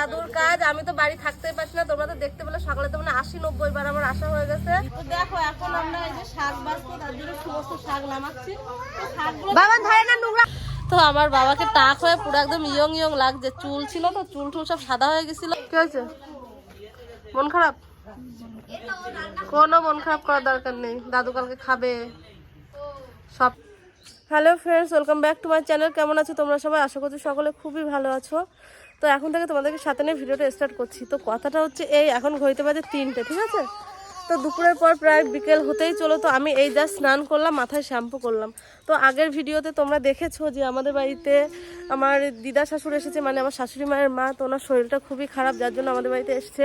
দাদুর কাজ আমি তো বাড়ি থাকতেই পারছি না তোমরা তো দেখতে পেলে সকালে তো মানে আশি নব্বই বার আমার আশা হয়ে গেছে। তো দেখো এখন আমরা এই যে শাক বাঁচবো তার জন্য সমস্ত শাক নামাচ্ছি। বাবা ধরে না নোংরা। তো আমার বাবাকে টাক হয়ে পুরো একদম ইয়ং ইয়ং লাগছে চুল ছিল তো চুল টুল সব সাদা হয়ে গেছিল। কি হয়েছে? মন খারাপ? কোনো মন খারাপ করার দরকার নেই দাদু কালকে খাবে। সব hello friends welcome back to my channel কেমন আছো তোমরা সবাই? আশা করছি সকলে খুবই ভালো আছো। তো এখন থেকে তোমাদেরকে সাথে নিয়ে ভিডিওটা স্টার্ট করছি। তো কথাটা হচ্ছে এই, এখন ঘড়িতে বাজে তিনটে, ঠিক আছে? তো দুপুরের পর প্রায় বিকেল হতেই চলো, তো আমি এই যা স্নান করলাম, মাথায় শ্যাম্পু করলাম। তো আগের ভিডিওতে তোমরা দেখেছ যে আমাদের বাড়িতে আমার দিদা শাশুড়ি এসেছে মানে আমার শাশুড়ি মায়ের মা, তো ওনার শরীরটা খুবই খারাপ, যার জন্য আমাদের বাড়িতে এসছে।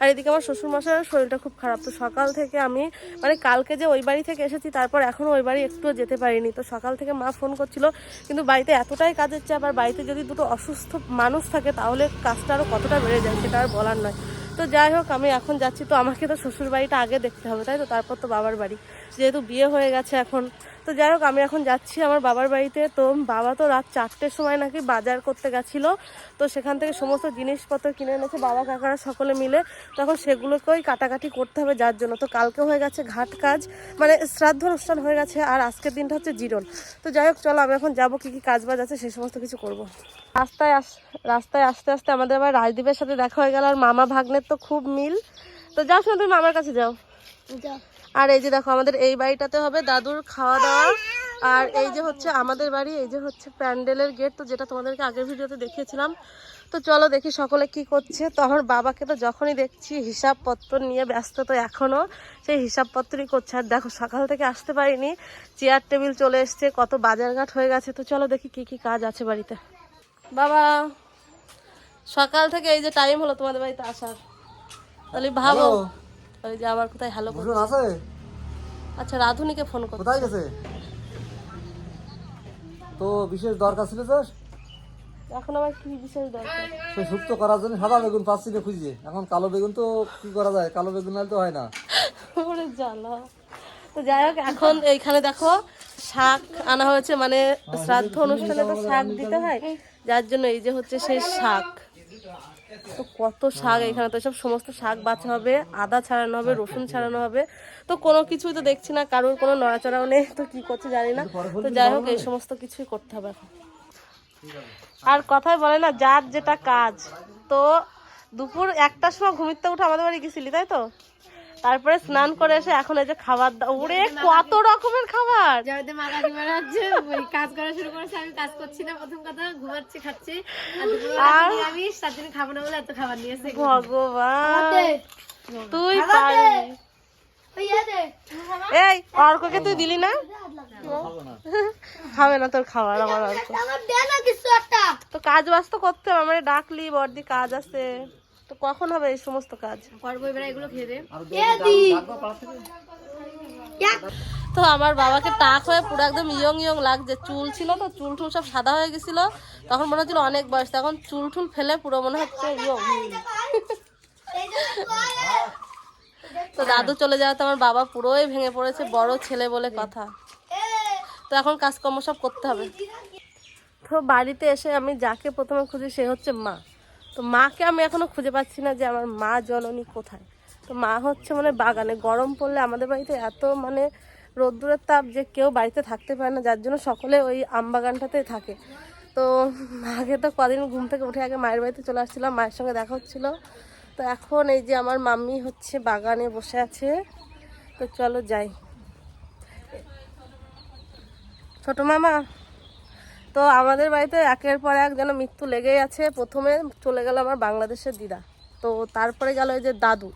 আর এদিকে আমার শ্বশুর মশাইয়ের শরীরটা খুব খারাপ, তো সকাল থেকে আমি মানে কালকে যে ওই বাড়ি থেকে এসেছি, তারপর এখনও ওই বাড়ি একটুও যেতে পারিনি। তো সকাল থেকে মা ফোন করছিল, কিন্তু বাড়িতে এতটাই কাজের চাপ, আর বাড়িতে যদি দুটো অসুস্থ মানুষ থাকে, তাহলে কাজটা আরও কতটা বেড়ে যায়, সেটা আর বলার নয়। তো যাই হোক, আমি এখন যাচ্ছি। তো আমাকে তো শ্বশুর বাড়িটা আগে দেখতে হবে, তাই তো? তারপর তো বাবার বাড়ি। যেহেতু বিয়ে হয়ে গেছে এখন তো যাই হোক, আমি এখন যাচ্ছি আমার বাবার বাড়িতে। তো বাবা তো রাত চারটের সময় নাকি বাজার করতে গেছিল। তো সেখান থেকে সমস্ত জিনিসপত্র কিনে এনেছে বাবা, কাকারা সকলে মিলে। তখন সেগুলোকেই কাটাকাটি করতে হবে যার জন্য। তো কালকে হয়ে গেছে ঘাট কাজ মানে শ্রাদ্ধ অনুষ্ঠান হয়ে গেছে আর আজকের দিনটা হচ্ছে জিরন তো যাই হোক, চলো আমি এখন যাব, কী কী কাজ বাজ আছে সেই সমস্ত কিছু করব। রাস্তায় আস, রাস্তায় আস্তে আস্তে আমাদের আবার রাজদীপের সাথে দেখা হয়ে গেল আর মামা ভাগ্নের তো খুব মিল। তো যাও শোনো তুমি মামার কাছে যাও। যাও। আর এই যে দেখো, আমাদের এই বাড়িটাতে হবে দাদুর খাওয়া দাওয়া আর এই যে হচ্ছে আমাদের বাড়ি, এই যে হচ্ছে প্যান্ডেলের গেট, তো যেটা তোমাদেরকে আগের ভিডিওতে দেখিয়েছিলাম। তো চলো দেখি সকলে কি করছে। তো আমার বাবাকে তো যখনই দেখছি, হিসাবপত্র নিয়ে ব্যস্ত তো এখনও সেই হিসাবপত্রই করছে। আর দেখো, সকাল থেকে আসতে পারিনি, চেয়ার টেবিল চলে এসছে, কত বাজারঘাট হয়ে গেছে। তো চলো দেখি কি কি কাজ আছে বাড়িতে। বাবা, সকাল থেকে এই যে টাইম হলো তোমাদের বাড়িতে আসার। তাহলে ভাবো। ওই যে আবার কোথায় হ্যালো ভূষণ আছে? আচ্ছা রাধুনিকে ফোন করো কোথায় গেছে? তো বিশেষ দরকার ছিল তো এখন আবার কি বিশেষ দরকার? সে সুপ্ত করার জন্য সাদা বেগুন পাচ্ছি না খুঁজে এখন কালো বেগুন তো কি করা যায়? কালো বেগুন নাহলে তো হয় না। ওরে জ্বালা। তো যাই হোক এখন এইখানে দেখো শাক আনা হয়েছে মানে শ্রাদ্ধ অনুষ্ঠানে তো শাক দিতে হয়। যার জন্য এই যে হচ্ছে সেই শাক। তো কত শাক এখানে তো সব সমস্ত শাক বাছা হবে আদা ছাড়ানো হবে রসুন ছাড়ানো হবে। তো কোনো কিছুই তো দেখছি না কারোর কোনো নড়াচড়াও নেই তো কি করছে জানি না। তো যাই হোক এই সমস্ত কিছুই করতে হবে এখন। আর কথাই বলে না যার যেটা কাজ। তো দুপুর একটার সময় ঘুমিতে উঠে আমাদের বাড়ি গেছিলি তাই তো? তারপরে স্নান করে এসে এখন এই যে খাবার দাও ওরে কত রকমের খাবার! মা হচ্ছে ওই কাজ করা শুরু করেছে আমি কাজ করছি না প্রথম কথা ঘুমাচ্ছি খাচ্ছি। আর নিরামিষ তার জন্য খাব না বলে এত খাবার নিয়েছে ভগবান! তুই পারবি। এই অর্ককে তুই দিলি না? খাবে না। তোর খাবার আমার অর্ক তো কাজ বাজ তো করতে হবে আমার ডাকলি বর্দি কাজ আছে। তো কখন হবে এই সমস্ত কাজ? এগুলো খেয়ে দে। তো আমার বাবাকে টাক হয়ে পুরো একদম ইয়ং ইয়ং লাগছে। চুল ছিল তো চুল টুল সব সাদা হয়ে গেছিল। তখন মনে হচ্ছিল অনেক বয়স। এখন চুল টুল ফেলে পুরো মনে হচ্ছে ইয়ং। তো দাদু চলে যাওয়াতে আমার বাবা পুরোই ভেঙে পড়েছে। বড় ছেলে বলে কথা। তো এখন কাজকর্ম সব করতে হবে। তো বাড়িতে এসে আমি যাকে প্রথমে খুঁজি সে হচ্ছে মা। তো মাকে আমি এখনও খুঁজে পাচ্ছি না যে আমার মা জননী কোথায়। তো মা হচ্ছে মানে বাগানে, গরম পড়লে আমাদের বাড়িতে এত মানে রোদ্দুরের তাপ যে কেউ বাড়িতে থাকতে পারে না, যার জন্য সকলে ওই আম বাগানটাতে থাকে। তো মাকে তো কদিন ঘুম থেকে উঠে আগে মায়ের বাড়িতে চলে আসছিলাম, মায়ের সঙ্গে দেখা হচ্ছিল। তো এখন এই যে আমার মাম্মি হচ্ছে বাগানে বসে আছে। তো চলো যাই। ছোট মামা তো আমাদের বাড়িতে একের পর এক যেন মৃত্যু লেগেই আছে। প্রথমে চলে গেল আমার বাংলাদেশের দিদা। তো তারপরে গেল এই যে দাদু।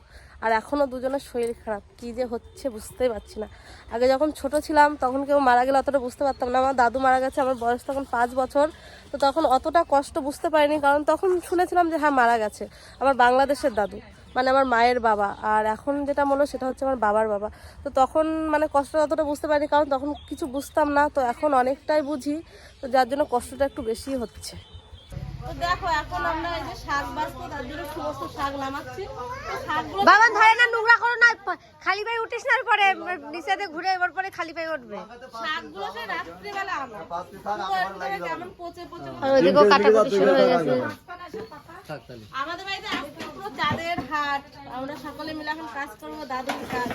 আর এখনও দুজনের শরীর খারাপ। কি যে হচ্ছে বুঝতেই পারছি না। আগে যখন ছোট ছিলাম, তখন কেউ মারা গেলে অতটা বুঝতে পারতাম না। আমার দাদু মারা গেছে, আমার বয়স তখন পাঁচ বছর। তো তখন অতটা কষ্ট বুঝতে পারিনি। কারণ তখন শুনেছিলাম যে হ্যাঁ মারা গেছে। আমার বাংলাদেশের দাদু। মানে আমার মায়ের বাবা। আর এখন যেটা মনে সেটা হচ্ছে আমার বাবার বাবা। তো তখন মানে কষ্টটা অতটা বুঝতে পারিনি, কারণ তখন কিছু বুঝতাম না। তো এখন অনেকটাই বুঝি, তো যার জন্য কষ্টটা একটু বেশি হচ্ছে। তো দেখো এখন আমরা এই যে শাক বাঁচবো তার জন্য সমস্ত শাক নামাচ্ছি। তো ধরে না নোংরা করো না খালি পায়ে উঠিস না পরে নিচেতে ঘুরে এবার পরে খালি পায়ে উঠবে। শাকগুলোকে রাত্রিবেলা আনো। কেমন পচে পচে আর ওইদিকেও কাটাকুটি শুরু হয়ে গেছে। আমাদের বাড়িতে আজকে পুরো চাঁদের হাট। আমরা সকলে মিলে এখন কাজ করব দাদুর কাজ।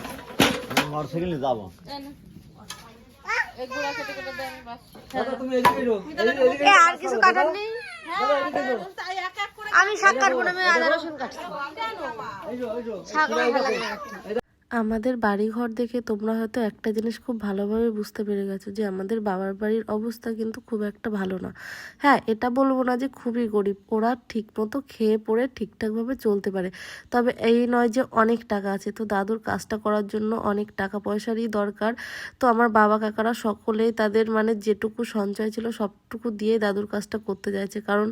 মোটরসাইকেল যাব। আর কিছু কাটার নেই? আমি শাক কাটবো না আমি আদা রসুন কাটছি। শাক আমার ভালো লাগে। আমাদের বাড়িঘর দেখে তোমরা হয়তো একটা জিনিস খুব ভালোভাবে বুঝতে পেরে গেছো যে আমাদের বাবার বাড়ির অবস্থা কিন্তু খুব একটা ভালো না। হ্যাঁ এটা বলব না যে খুবই গরিব। ওরা ঠিকমতো খেয়ে পড়ে ঠিকঠাকভাবে চলতে পারে। তবে এই নয় যে অনেক টাকা আছে। তো দাদুর কাজটা করার জন্য অনেক টাকা পয়সারই দরকার। তো আমার বাবা কাকারা সকলেই তাদের মানে যেটুকু সঞ্চয় ছিল সবটুকু দিয়ে দাদুর কাজটা করতে চাইছে। কারণ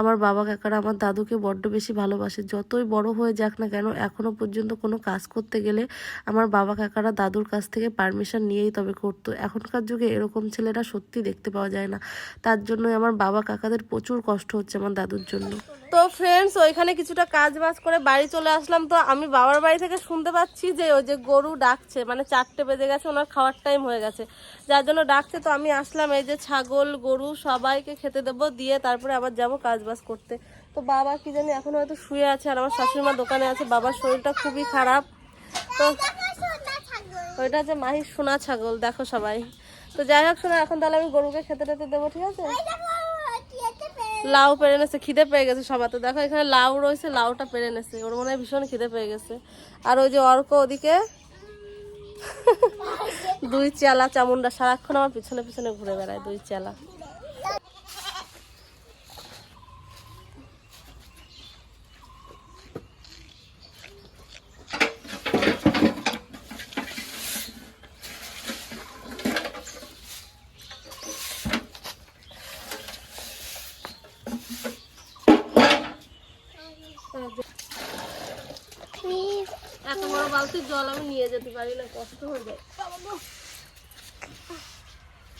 আমার বাবা কাকারা আমার দাদুকে বড্ড বেশি ভালোবাসে। যতই বড় হয়ে যাক না কেন এখনও পর্যন্ত কোনো কাজ করতে গেলে আমার বাবা কাকারা দাদুর কাছ থেকে পারমিশন নিয়েই তবে করতো। এখনকার যুগে এরকম ছেলেরা সত্যি দেখতে পাওয়া যায় না। তার জন্যই আমার বাবা কাকাদের প্রচুর কষ্ট হচ্ছে আমার দাদুর জন্য। তো ফ্রেন্ডস ওইখানে কিছুটা কাজ বাজ করে বাড়ি চলে আসলাম। তো আমি বাবার বাড়ি থেকে শুনতে পাচ্ছি যে, ওই যে গরু ডাকছে। মানে চারটে বেজে গেছে, ওনার খাওয়ার টাইম হয়ে গেছে। যার জন্য ডাকছে। তো আমি আসলাম, এই যে ছাগল, গরু সবাইকে খেতে দেবো। দিয়ে তারপরে আবার যাব কাজ বাজ করতে। তো বাবা কি জানি এখন হয়তো শুয়ে আছে, আর আমার শাশুড়ি মা দোকানে আছে। বাবার শরীরটা খুবই খারাপ। তো ওইটা হচ্ছে মাহির সোনা ছাগল দেখো সবাই। তো যাই হোক শোনা এখন তাহলে আমি গরুকে খেতে টেতে দেবো ঠিক আছে? লাউ পেরে নেছে খিদে পেয়ে গেছে সবার। তো দেখো এখানে লাউ রয়েছে লাউটা পেরে নেছে ওর মনে হয় ভীষণ খিদে পেয়ে গেছে। আর ওই যে অর্ক ওদিকে দুই চেলা চামুন্ডা সারাক্ষণ আমার পিছনে পিছনে ঘুরে বেড়ায় দুই চেলা এত বড় বালতির জল আমি নিয়ে যেতে পারি না কষ্ট হয়ে যায়।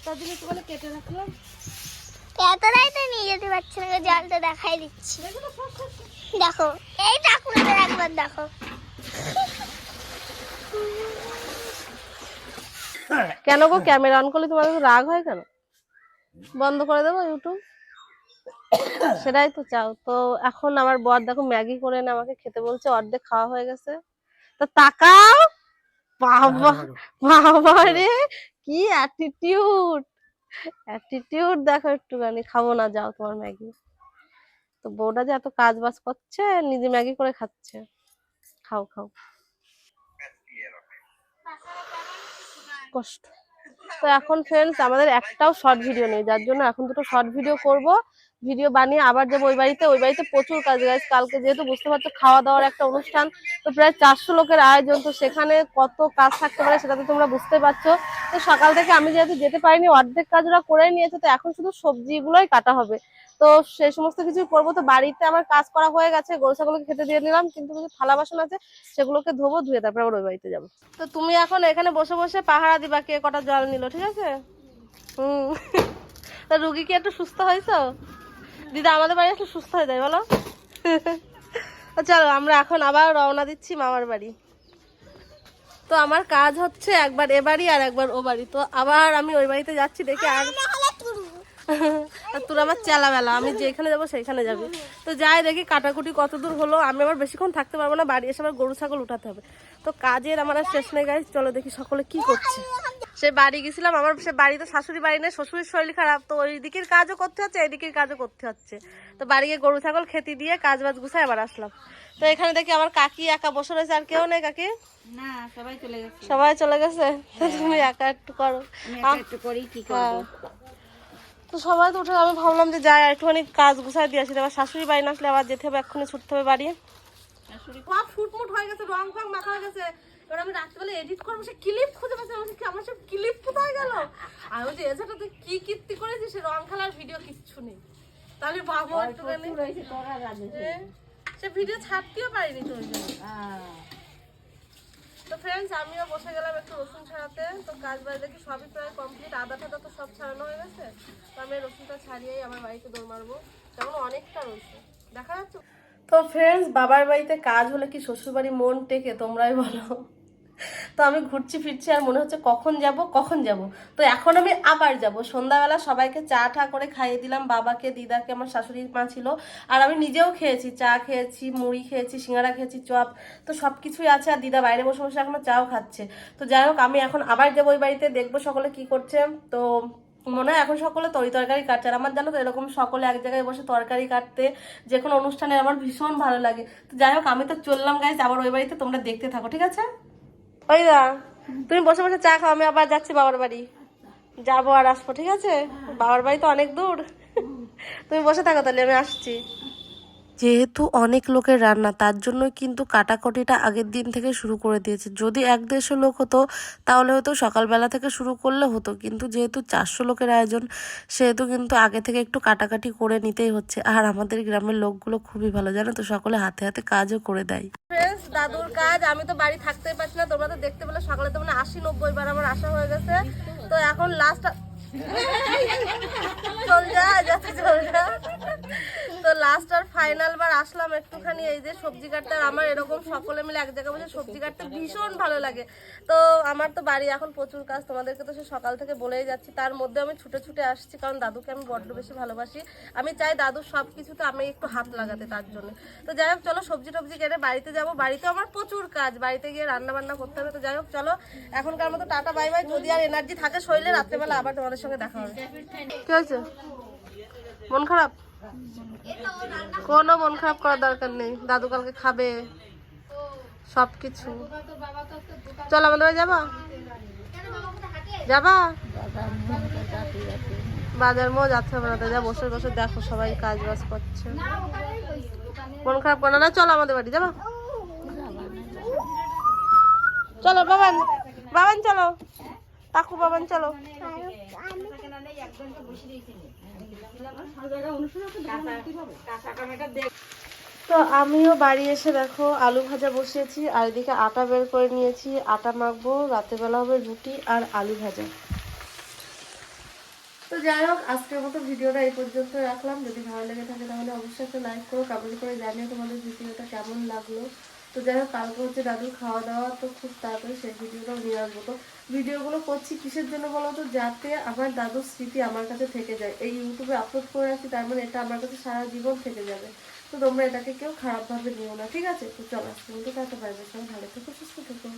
তার জন্য একটুখানি কেটে রাখলাম। এতটাই তো নিয়ে যেতে পারছি না জলটা দেখাই দিচ্ছি। দেখো এই ঠাকুরের একবার দেখো। কেন গো ক্যামেরা অন করলে তোমার রাগ হয় কেন? বন্ধ করে দেবো ইউটিউব সেটাই তো চাও। তো এখন আমার বর দেখো ম্যাগি করে এনে আমাকে খেতে বলছে অর্ধেক খাওয়া হয়ে গেছে। তো তাকাও। বাবা বাবা রে কি অ্যাটিটিউড অ্যাটিটিউড দেখো একটুখানি খাব না যাও তোমার ম্যাগি। তো বউটা যে এত কাজ বাজ করছে নিজে ম্যাগি করে খাচ্ছে। খাও খাও। কষ্ট। তো এখন ফ্রেন্ডস আমাদের একটাও শর্ট ভিডিও নেই যার জন্য এখন দুটো শর্ট ভিডিও করব। ভিডিও বানিয়ে আবার যাব ওই বাড়িতে ওই বাড়িতে প্রচুর কাজ গাছ কালকে যেহেতু বুঝতে পারছ খাওয়া দাওয়ার একটা অনুষ্ঠান, তো প্রায় চারশো লোকের আয়োজন, তো সেখানে কত কাজ থাকতে পারে সেটা তো তোমরা বুঝতে পারছ। তো সকাল থেকে আমি যেহেতু যেতে পারিনি, অর্ধেক কাজ ওরা করে নিয়েছে, তো এখন শুধু সবজিগুলোই কাটা হবে। তো সেই সমস্ত কিছু করব, তো বাড়িতে আমার কাজ করা হয়ে গেছে, গরু, ছাগলকে খেতে দিয়ে নিলাম কিন্তু কিছু থালা বাসন আছে, সেগুলোকে ধোবো, ধুয়ে তারপরে আবার ওই বাড়িতে যাব। তো তুমি এখন এখানে বসে বসে পাহারা দিবা, কে কটা জল নিল, ঠিক আছে? হুম। তা রুগী কি একটু সুস্থ হয়েছো? দিদা আমাদের বাড়ি একটু সুস্থ হয়ে যায় বলো? চলো আমরা এখন আবার রওনা দিচ্ছি মামার বাড়ি। তো আমার কাজ হচ্ছে একবার এ বাড়ি আর একবার ও বাড়ি। তো আবার আমি ওই বাড়িতে যাচ্ছি দেখি আর আর তোর। আমার চেলাবেলা আমি যেখানে যাব সেইখানে যাবি। তো যাই দেখি কাটাকুটি কত দূর হলো আমি আবার বেশিক্ষণ থাকতে পারব না বাড়ি এসে আবার গরু ছাগল উঠাতে হবে। তো কাজের আমার আর শেষ নেই গাই চলো দেখি সকলে কি করছে। সে বাড়ি গেছিলাম আমার সে বাড়িতে শাশুড়ি বাড়ি নেই শ্বশুরের শরীর খারাপ তো ওই দিকের কাজও করতে হচ্ছে এই দিকের কাজও করতে হচ্ছে। তো বাড়ি গিয়ে গরু ছাগল খেতে দিয়ে কাজ বাজ গুছায় আবার আসলাম। তো এখানে দেখি আমার কাকি একা বসে রয়েছে আর কেউ নেই কাকি? সবাই চলে গেছে। তো তুমি একা একটু করো। হ্যাঁ। তো সবাই তো উঠে আমি ভাবলাম যে যাই একটুখানি কাজ গুছাই দিয়ে আসি। আবার শাশুড়ি বাড়ি না আসলে আবার যেতে হবে এক্ষুনি ছুটতে হবে বাড়ি। সব ফুটমুট হয়ে গেছে রং ফং মাখা হয়ে গেছে। এবার আমি রাত্রিবেলা এডিট করব সে ক্লিপ খুঁজে পাচ্ছি আমার সে- আমার সব ক্লিপ কোথায় গেল? আমি বলছি এছাড়া তুই কি কীর্তি করেছিস? সে রং খেলার ভিডিও কিচ্ছু নেই। তাহলে ভাবো একটুখানি। সে ভিডিও ছাড়তেও পারিনি তোর জন্য। তো ফ্রেন্ডস আমিও বসে গেলাম একটু রসুন ছাড়াতে। তো কাজ বাজ দেখি সবই প্রায় কমপ্লিট আদা টাদা তো সব ছাড়ানো হয়ে গেছে। তো আমি রসুনটা ছাড়িয়েই আমার বাড়িতে দৌড় মারবো। তেমন অনেকটা রয়েছে। দেখা যাচ্ছে। তো ফ্রেন্ডস বাবার বাড়িতে কাজ হলে কি শ্বশুর বাড়ি মন টেকে তোমরাই বলো। তো আমি ঘুরছি ফিরছি আর মনে হচ্ছে কখন যাব কখন যাব? তো এখন আমি আবার যাব। সন্ধ্যাবেলা সবাইকে চা ঠা করে খাইয়ে দিলাম, বাবাকে, দিদাকে, আমার শাশুড়ি মা ছিল। আর আমি নিজেও খেয়েছি, চা খেয়েছি, মুড়ি খেয়েছি, সিঙ্গারা খেয়েছি, চপ, তো সব কিছুই আছে। আর দিদা বাইরে বসে বসে এখনও চাও খাচ্ছে। তো যাই হোক, আমি এখন আবার যাব ওই বাড়িতে, দেখব সকলে কি করছে। তো মনে হয় এখন সকলে তরি তরকারি কাটছে। আর আমার জানো তো, এরকম সকলে এক জায়গায় বসে তরকারি কাটতে, যে কোনো অনুষ্ঠানে আমার ভীষণ ভালো লাগে। তো যাই হোক, আমি তো চললাম গাইজ আবার ওই বাড়িতে তোমরা দেখতে থাকো, ঠিক আছে? ওই দা তুমি বসে বসে চা খাও, আমি আবার যাচ্ছি বাবার বাড়ি। যাব আর আসব, ঠিক আছে? বাবার বাড়ি তো অনেক দূর। তুমি বসে থাকো তাহলে, আমি আসছি। যেহেতু অনেক লোকের রান্না, তার জন্য কিন্তু কাটাকটিটা আগের দিন থেকে শুরু করে দিয়েছে। যদি এক দেড়শো লোক হতো, তাহলে হয়তো সকালবেলা থেকে শুরু করলে হতো। কিন্তু যেহেতু চারশো লোকের আয়োজন, সেহেতু কিন্তু আগে থেকে একটু কাটাকাটি করে নিতেই হচ্ছে। আর আমাদের গ্রামের লোকগুলো খুবই ভালো, জানো তো? সকলে হাতে হাতে কাজও করে দেয়। দাদুর কাজ, আমি তো বাড়ি থাকতেই পারছি না। তোমরা তো দেখতে পেলে, সকালে তো মানে আশি নব্বই বার আমার আশা হয়ে গেছে। তো এখন লাস্ট তো লাস্ট আর আসলাম একটুখানি, এই যে সবজি কাটতে আমার এরকম সকলে মিলে এক জায়গায় বসে সবজি কাটতে ভীষণ ভালো লাগে। তো আমার তো বাড়ি এখন প্রচুর কাজ, তোমাদেরকে তো সে সকাল থেকে বলেই তার মধ্যে আমি ছুটে ছুটে আসছি, কারণ দাদুকে আমি বড্ড বেশি ভালোবাসি। আমি চাই দাদুর সব কিছুতে আমি একটু হাত লাগাতে তার জন্য। তো যাই হোক, চলো সবজি টবজি কেটে বাড়িতে যাব। বাড়িতে আমার প্রচুর কাজ, বাড়িতে গিয়ে রান্না বান্না করতে হবে। তো যাই হোক, চলো, এখনকার মতো টাটা, বাই বাই। যদি আর এনার্জি থাকে শরীরে, রাত্রেবেলা আবার তোমাদের সঙ্গে দেখা হবে। কি হয়েছে? মন খারাপ? কোনো মন খারাপ করার দরকার নেই। দাদু কালকে খাবে। সব কিছু চল আমাদের বাড়ি যাবা? যাবা? বাজার মো যাচ্ছে হবে যা বসে বসে দেখো সবাই কাজ বাজ করছে। মন খারাপ করে না চলো আমাদের বাড়ি যাবা? চলো বাবান। বাবান চলো। কাকু বাবান চলো। তো আমিও বাড়ি এসে দেখো, আলু ভাজা বসিয়েছি, আর এদিকে আটা বের করে নিয়েছি। আটা মাখবো, রাতেরবেলা হবে রুটি আর আলু ভাজা। তো যাই হোক, আজকের মতো ভিডিওটা এই পর্যন্ত রাখলাম। যদি ভালো লেগে থাকে তাহলে অবশ্যই একটা লাইক করো কমেন্ট করে জানিও তোমাদের ভিডিওটা কেমন লাগল। তো যাই হোক, কালকে হচ্ছে দাদুর খাওয়া দাওয়া, তো খুব তাড়াতাড়ি সেই ভিডিওটাও নিয়ে আসব। তো ভিডিওগুলো করছি কিসের জন্য বলো তো? যাতে আমার দাদুর স্মৃতি আমার কাছে থেকে যায়। এই ইউটিউবে আপলোড করে রাখছি, তার মানে এটা আমার কাছে সারা জীবন থেকে যাবে। তো তোমরা এটাকে কেউ খারাপভাবে নিও না, ঠিক আছে? তো চলো আজকে মতো তাতে পারবে সবাই ভালো থেকো, সুস্থ থেকো।